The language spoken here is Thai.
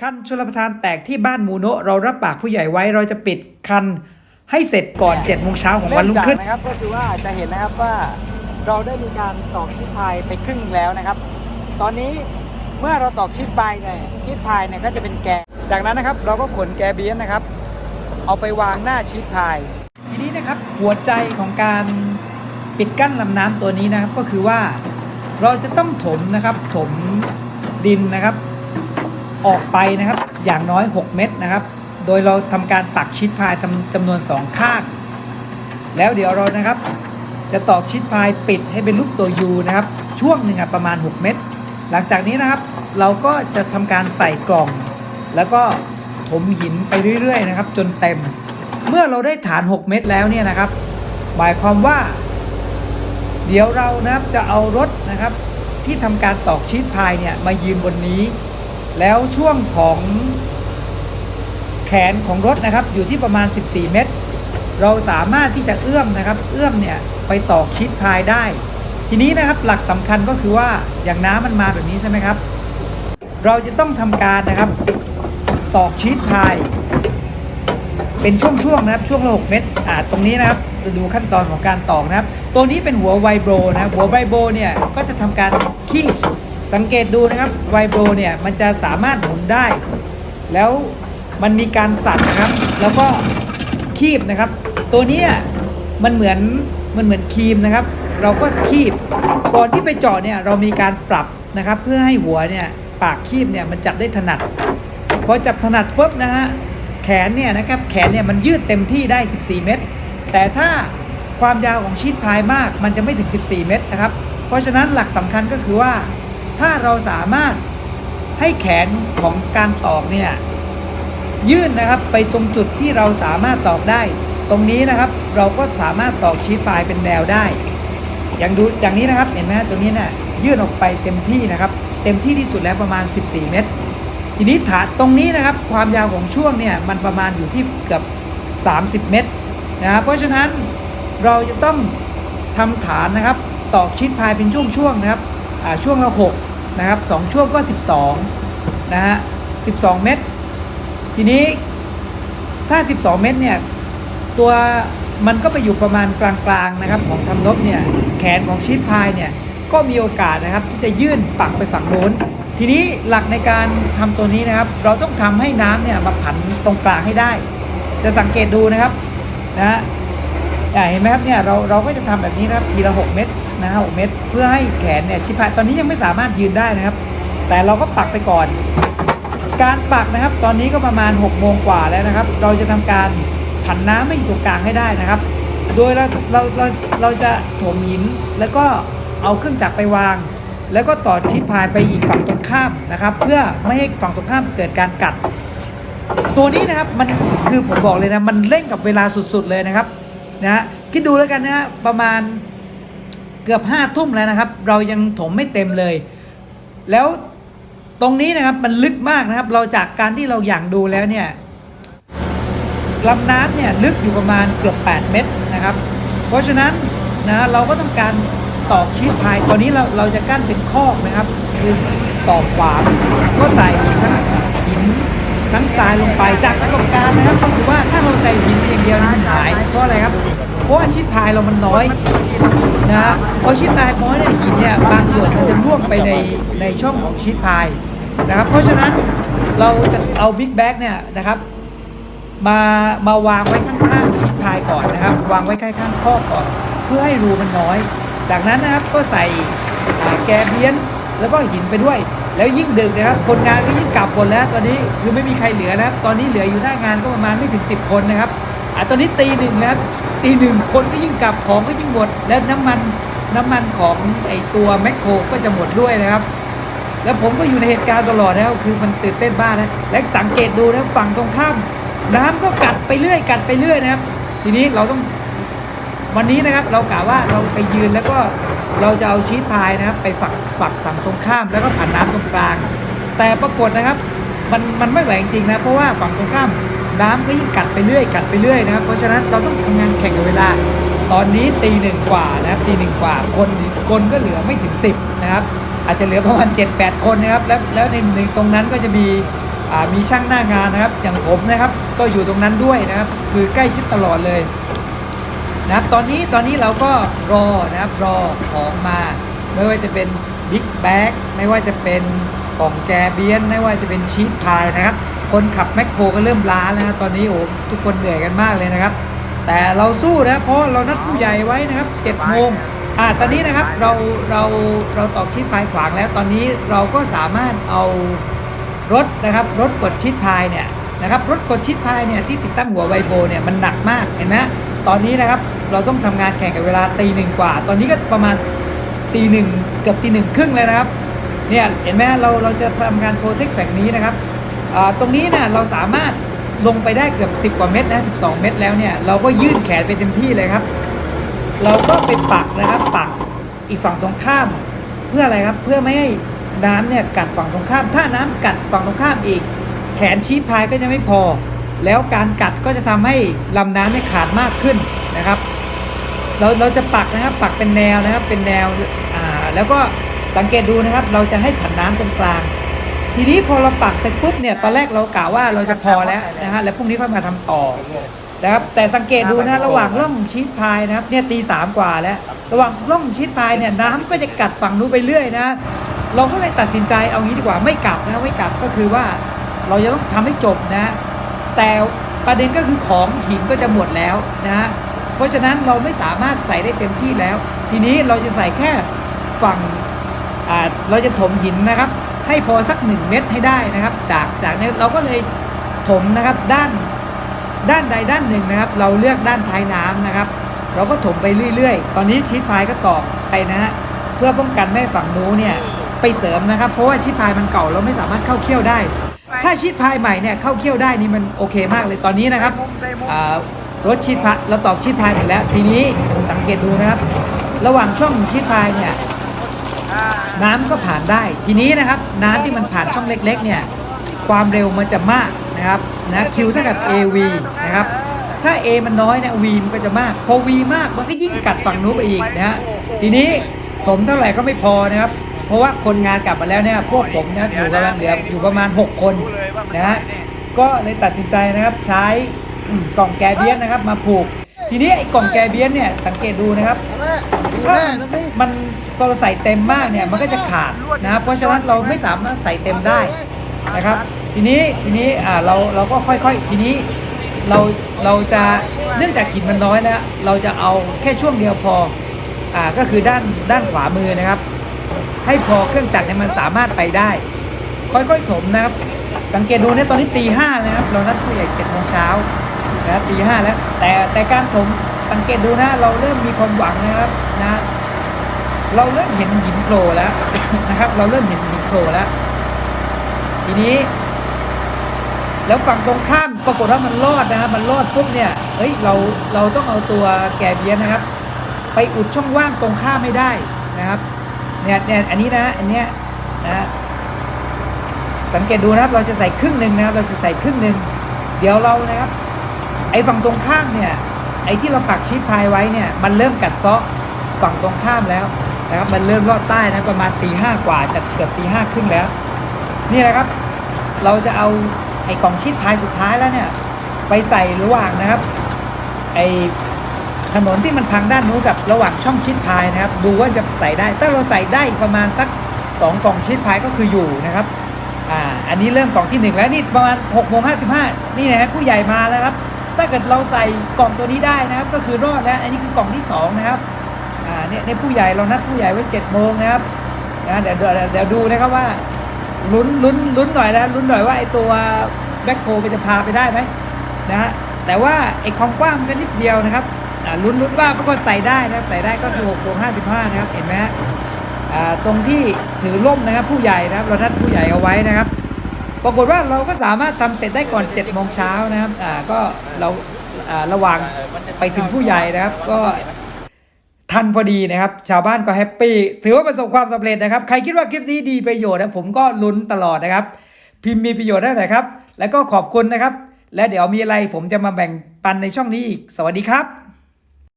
คันชลประทานแตกที่บ้านมูโนะเรารับปากผู้ใหญ่ไว้เราจะปิดคันให้เสร็จก่อน7จ็ดโมงเช้าของวันรุ่งขึ้นเริ่มจากนะครับก็คือว่าจะเห็นนะครับว่าเราได้มีการตอกชีสพายไปครึ่งแล้วนะครับ ตอนนี้เมื่อเราตอกชีสพายเนี่ยชีสพายเนี่ยก็จะเป็นแกนจากนั้นนะครับ เราก็ขนแกเบียนนะครับ เอาไปวางหน้าชีสพาย ทีนี้นะครับหัวใจของการปิดกั้นลำน้ำตัวนี้นะครับก็คือว่าเราจะต้องถมนะครับถมดินนะครับ ออกไปนะครับอย่างน้อย 6 เมตรนะครับ โดยเราทำการปักชิดพายจำจำนวน 2 ข้าง แล้วเดี๋ยวเรานะครับ จะตอกชิดพายปิดให้เป็นรูปตัวยูนะครับ ช่วงหนึ่งประมาณ 6 เมตรหลังจากนี้นะครับ เราก็จะทำการใส่กล่อง แล้วก็ถมหินไปเรื่อยๆนะครับ จนเต็ม เมื่อเราได้ฐาน 6 เมตรแล้วเนี่ยนะครับ หมายความว่า เดี๋ยวเรานะครับจะเอารถนะครับที่ทำการตอกชีสพายเนี่ยมายืนบนนี้ แล้วช่วงของแขนของรถนะครับอยู่ที่ประมาณ 14 เมตร เราสามารถที่จะเอื้อมนะครับ เอื้อมเนี่ยไปตอกชีสพายได้ ทีนี้นะครับหลักสำคัญก็คือว่าอย่างน้ำมันมาแบบนี้ใช่ไหมครับ เราจะต้องทำการนะครับตอกชีสพาย เป็นช่วงๆนะครับช่วงละ6เม็ดอ่าตรงนี้นะครับจะดูขั้นตอนของการตอกนะครับ ตัวนี้เป็นหัวไวโบรนะหัวไวโบรเนี่ยก็จะทำการคีบ สังเกตดูนะครับไวโบรเนี่ยมันจะสามารถหมุนได้ แล้วมันมีการสั่นนะครับ แล้วก็คีบนะครับ ตัวนี้มันเหมือนมันเหมือนครีมนะครับ เราก็คีบก่อนที่ไปเจาะเนี่ยเรามีการปรับนะครับ เพื่อให้หัวเนี่ยปากคีบเนี่ยมันจับได้ถนัดพอจับถนัดปุ๊บนะฮะแขนเนี่ยนะครับแขนเนี่ยมันยืดเต็มที่ได้ 14 เมตร แต่ถ้าความยาวของชีทพายมากมันจะไม่ถึง 14 เมตรนะครับ เพราะฉะนั้นหลักสำคัญก็คือว่า ถ้าเราสามารถให้แขนของการตอกเนี่ยยื่นนะครับไปตรงจุดที่เราสามารถตอกได้ ตรงนี้นะครับเราก็สามารถตอกชีทพายเป็นแนวได้ อย่างดูอย่างนี้นะครับเห็นไหมตรงนี้เนี่ยยื่นออกไปเต็มที่นะครับ เต็มที่ที่สุดแล้วประมาณ 14 เมตร ทีนี้ฐานตรงนี้นะครับความยาวของช่วงเนี่ยมันประมาณอยู่ที่เกือบ 30 เมตรนะครับเพราะฉะนั้นเราจะต้องทำฐานนะครับตอกชิดพายเป็นช่วงๆนะครับช่วงละ6 นะครับสองช่วงก็ 12นะฮะ12 เมตรทีนี้ถ้า 12 เมตรเนี่ยตัวมันก็ไปอยู่ประมาณกลางๆนะครับของทำนบเนี่ยแขนของชิดพายเนี่ยก็มีโอกาสนะครับที่จะยื่นปักไปฝั่งโน้น ทีนี้หลักในการทำตัวนี้นะครับ เราต้องทำให้น้ำเนี่ยมาผันตรงกลางให้ได้ จะสังเกตดูนะครับนะฮะเห็นไหมครับเนี่ยเราเราก็จะทำแบบนี้นะครับทีละ 6 เม็ด นะฮะเม็ดเพื่อให้แขนเนี่ยชิพายตอนนี้ยังไม่สามารถยืนได้นะครับ แต่เราก็ปักไปก่อน การปักนะครับ ตอนนี้ก็ประมาณ6โมงกว่าแล้วนะครับ เราจะทำการผันน้ำให้อยู่ตรงกลางให้ได้นะครับ โดยเราเราเราเราจะถมหินแล้วก็เอาเครื่องจักรไปวาง แล้วก็ต่อชีพายไปอีกฝั่งตรงข้ามนะครับ เพื่อไม่ให้ฝั่งตรงข้ามเกิดการกัด ตัวนี้นะครับมันคือผมบอกเลยนะมันเร่งกับเวลาสุดๆเลยนะครับนะฮะคิดดูแล้วกันนะฮะประมาณ เกือบห้าทุ่มแล้วนะครับ เรายังถมไม่เต็มเลย แล้วตรงนี้นะครับมันลึกมากนะครับ เราจากการที่เราอย่างดูแล้วเนี่ยลำน้ำเนี่ยลึกอยู่ประมาณเกือบ 8 เมตรนะครับ เพราะฉะนั้นนะเราก็ต้องการตอกชีสพายตัวนี้เราเราจะกั้นเป็นคอกนะครับ คือตอกขวางก็ใส่ทั้งหินทั้งทรายลงไปจากประสบการณ์นะครับก็คือว่าถ้าเราใส่หินเพียงเดียวนะมันหายเพราะอะไรครับ เพราะว่าชีสพายเรามันน้อยนะเพราะชีสพายน้อยเนี่ยหินเนี่ยบางส่วนมันจะร่วงไปในในช่องของชีสพายนะครับ เพราะฉะนั้นเราจะเอาบิ๊กแบ็กเนี่ยนะครับมามาวางไว้ข้างๆชิดพายก่อนนะครับ วางไว้ใกล้ข้างข้อก่อน เพื่อให้รูมันน้อย จากนั้นนะครับก็ใส่แกเบียนแล้วก็หินไปด้วย แล้วยิ่งดึกนะครับ คนงานก็ยิ่งกลับหมดแล้ว ตอนนี้คือไม่มีใครเหลือนะครับ ตอนนี้เหลืออยู่หน้างานก็ประมาณไม่ถึง 10 คนนะครับ อ่าตอนนี้ตีหนึ่งแล้วตีหนึ่งคนก็ยิ่งกลับของก็ยิ่งหมด แล้วน้ำมันน้ำมันของไอตัวแมคโครก็จะหมดด้วยนะครับ แล้วผมก็อยู่ในเหตุการณ์ตลอดนะครับคือมันตื่นเต้นบ้ากนะและสังเกตดูนะฝั่งตรงข้าม น้ำก็กัดไปเรื่อย กัดไปเรื่อยนะครับ ทีนี้เราต้องวันนี้นะครับเรากะว่าเราไปยืนแล้วก็เราจะเอาชีสพายนะครับ ไปฝักฝักฝั่งตรงข้ามแล้วก็ผ่านน้ำตรงกลาง แต่ปรากฏนะครับ มันมันไม่ไหวจริงนะเพราะว่าฝั่งตรงข้าม น้ำก็ยิ่งกัดไปเรื่อยกัดไปเรื่อยนะครับเพราะฉะนั้นเราต้องทำงานแข่งกับเวลา ตอนนี้ตีหนึ่งกว่านะครับตีหนึ่งกว่าคนคนก็เหลือไม่ถึง 10นะครับอาจจะเหลือประมาณ 7-8 คนนะครับแล้วแล้วในในตรงนั้นก็จะมีมีช่างหน้างานนะครับ อย่างผมนะครับก็อยู่ตรงนั้นด้วยนะครับ คือใกล้ชิดตลอดเลยนะครับตอนนี้ตอนนี้เราก็รอนะครับรอของมา ไม่ว่าจะเป็นบิ๊กแบ็กไม่ว่าจะเป็น กล่องแกเบียนไม่ว่าจะเป็นชีสพายนะครับ คนขับแมคโครก็เริ่มล้าแล้วนะตอนนี้โอ้ทุกคนเหนื่อยกันมากเลยนะครับ แต่เราสู้นะเพราะเรานัดผู้ใหญ่ไว้นะครับ7โมงอ่าตอนนี้นะครับเราเราเราตอกชีสพายขวางแล้วตอนนี้เราก็สามารถเอารถนะครับรถกดชีสพายเนี่ยนะครับรถกดชีสพายเนี่ยที่ติดตั้งหัวไวโบเนี่ยมันหนักมากเห็นไหมตอนนี้นะครับเราต้องทำงานแข่งกับเวลาตีหนึ่งกว่า ตอนนี้ก็ประมาณตีหนึ่งเกือบตีหนึ่งครึ่งเลยนะครับ เนี่ยเห็นไหมเราเราจะทำงานโปรเทคแฝงนี้นะครับตรงนี้เนี่ยเราสามารถลงไปได้เกือบ 10 กว่าเมตรนะ12 เมตรแล้วเนี่ยเราก็ยื่นแขนไปเต็มที่เลยครับ เราก็ไปปักนะครับปักอีกฝั่งตรงข้าม เพื่ออะไรครับเพื่อไม่ให้น้ำเนี่ยกัดฝั่งตรงข้าม ถ้าน้ำกัดฝั่งตรงข้ามอีก แขนชี้พายก็จะไม่พอ แล้วการกัดก็จะทำให้ลำน้ำเนี่ยขาดมากขึ้นนะครับ เราเราจะปักนะครับปักเป็นแนวนะครับเป็นแนวอ่าแล้วก็ สังเกตดูนะครับ เราจะให้ผันน้ำตรงกลาง ทีนี้พอเราปักไปปุ๊บเนี่ย ตอนแรกเรากะว่าเราจะพอแล้วนะฮะ แล้วพรุ่งนี้ค่อยมาทำต่อนะครับ แต่สังเกตดูนะระหว่างร่องชีสพายนะครับ เนี่ยตีสามกว่าแล้ว ระหว่างร่องชีสพายเนี่ยน้ำก็จะกัดฝั่งนู้นไปเรื่อยนะ เราก็เลยตัดสินใจเอางี้ดีกว่าไม่กลับนะไม่กลับก็คือว่า เราจะต้องทำให้จบนะ แต่ประเด็นก็คือของหินก็จะหมดแล้วนะ เพราะฉะนั้นเราไม่สามารถใส่ได้เต็มที่แล้ว ทีนี้เราจะใส่แค่ฝั่ง เราจะถมหินนะครับ ให้พอสัก 1 เม็ดให้ได้นะครับ จากจากนี้เราก็เลยถมนะครับด้านด้านใดด้านหนึ่งนะครับ เราเลือกด้านท้ายน้ำนะครับ เราก็ถมไปเรื่อยๆ ตอนนี้ชีสพายก็ตอกไปนะฮะเพื่อป้องกันไม่ให้ฝั่งนู้นเนี่ยไปเสริมนะครับ เพราะว่าชีสพายมันเก่าเราไม่สามารถเข้าเคี่ยวได้ ถ้าชีสพายใหม่เนี่ยเข้าเคี่ยวได้นี่มันโอเคมากเลยตอนนี้นะครับอ่ารถชีดพายเราตอกชีดพายหมดแล้ว ทีนี้สังเกตดูนะครับ ระหว่างช่องชีดพายเนี่ย น้ำก็ผ่านได้ ทีนี้นะครับน้ำที่มันผ่านช่องเล็กๆเนี่ยความเร็วมันจะมากนะครับนะคิวเท่ากับ AV นะครับถ้า A มันน้อยเนี่ย V มันก็จะมาก พอ V มากมันก็ยิ่งกัดฝั่งนู้นไปอีกนะฮะทีนี้ถมเท่าไหร่ก็ไม่พอนะครับ เพราะว่าคนงานกลับมาแล้วเนี่ยพวกผมนะอยู่ประมาณเหลืออยู่ประมาณ 6 คนนะฮะก็เลยตัดสินใจนะครับใช้กล่องแกเบียนนะครับมาผูก ทีนี้ไอ้กล่องแกเบียนเนี่ยสังเกตดูนะครับ ถ้ามันพอเราใส่เต็มมากเนี่ยมันก็จะขาดนะครับเพราะฉะนั้นเราไม่สามารถใส่เต็มได้นะครับ ทีนี้ทีนี้อ่าเราเราก็ค่อยๆ ทีนี้เราเราจะเนื่องจากหินมันน้อยแล้วเราจะเอาแค่ช่วงเดียวพออ่าก็คือด้านด้านขวามือนะครับ ให้พอเครื่องจักรเนี่ยมันสามารถไปได้ ค่อยๆถมนะครับ สังเกตดูเนี่ยตอนนี้ตีห้าเลยนะครับ เรานัดผู้ใหญ่เจ็ดโมงเช้านะครับตีห้าแล้วแต่แต่การถมสังเกตดูนะเราเริ่มมีความหวังนะครับ นะ เราเริ่มเห็นหินโผล่แล้วนะครับ เราเริ่มเห็นหินโผล่แล้ว ทีนี้ แล้วฝั่งตรงข้ามปรากฏว่ามันรอดนะครับมันรอดปุ๊บเนี่ยเฮ้ยเราเราต้องเอาตัวแกเบียนะครับ ไปอุดช่องว่างตรงข้ามไม่ได้นะครับเนี่ยเนี่ยอันนี้นะอันเนี้ยนะสังเกตดูนะครับเราจะใส่ครึ่งหนึ่งนะครับ เราจะใส่ครึ่งหนึ่งเดี๋ยวเรานะครับ ไอ้ฝั่งตรงข้ามเนี่ยไอ้ที่เราปักชีสพายไว้เนี่ย มันเริ่มกัดเซาะ ฝั่งตรงข้ามแล้วนะครับมันเริ่มลอดใต้นะประมาณตีห้ากว่าจะเกือบตีห้าครึ่งแล้ว นี่นะครับ เราจะเอาไอ้กล่องชีสพายสุดท้ายแล้วเนี่ย ไปใส่ระหว่างนะครับ ไอ้ถนนที่มันพังด้านนู้นกับระหว่างช่องชิดพายนะครับ ดูว่าจะใส่ได้ ถ้าเราใส่ได้ประมาณสักสองกล่องชิดพายก็คืออยู่นะครับอ่าอันนี้เริ่มกล่องที่หนึ่งแล้วนี่ประมาณ6กโมงห้นี่นะฮะผู้ใหญ่มาแล้วครับ ถ้าเกิดเราใส่กล่องตัวนี้ได้นะครับ ก็คือรอดแล้ว อันนี้คือกล่องที่สองนะครับ เนี่ยในผู้ใหญ่เรานัดผู้ใหญ่ไว้เจ็ดโมงนะครับนะเดี๋ยวเดี๋ยวดูนะครับว่าลุ้นลุ้นลุ้นหน่อยนะลุ้นหน่อยว่าไอตัวแบ็คโคมันจะพาไปได้ไหมนะฮะแต่ว่าไอความกว้างมันก็นิดเดียวนะครับลุ้นลุ้นว่าปรากฏใส่ได้นะครับใส่ได้ก็คือ6กโมงห้นะครับเห็นไหมฮะตรงที่ถือร่มนะครับผู้ใหญ่นะครับเรานัดผู้ใหญ่เอาไว้นะครับ ปรากฏว่าเราก็สามารถทำเสร็จได้ก่อน7จ็ดโมงเช้านะครับก็เราอ่าระหว่างไปถึงผู้ใหญ่นะครับ ก็ันพอดีนะครับ ชาวบ้านก็แฮปปี้ถือว่าประสบความสำเร็จนะครับ ใครคิดว่าคลิปนี้ดีประโยชน์นะผมก็ลุ้นตลอดนะครับ พิมพ์มีประโยชน์ได้ไหนครับ แล้วก็ขอบคุณนะครับ และเดี๋ยวมีอะไรผมจะมาแบ่งปันในช่องนี้อีก สวัสดีครับ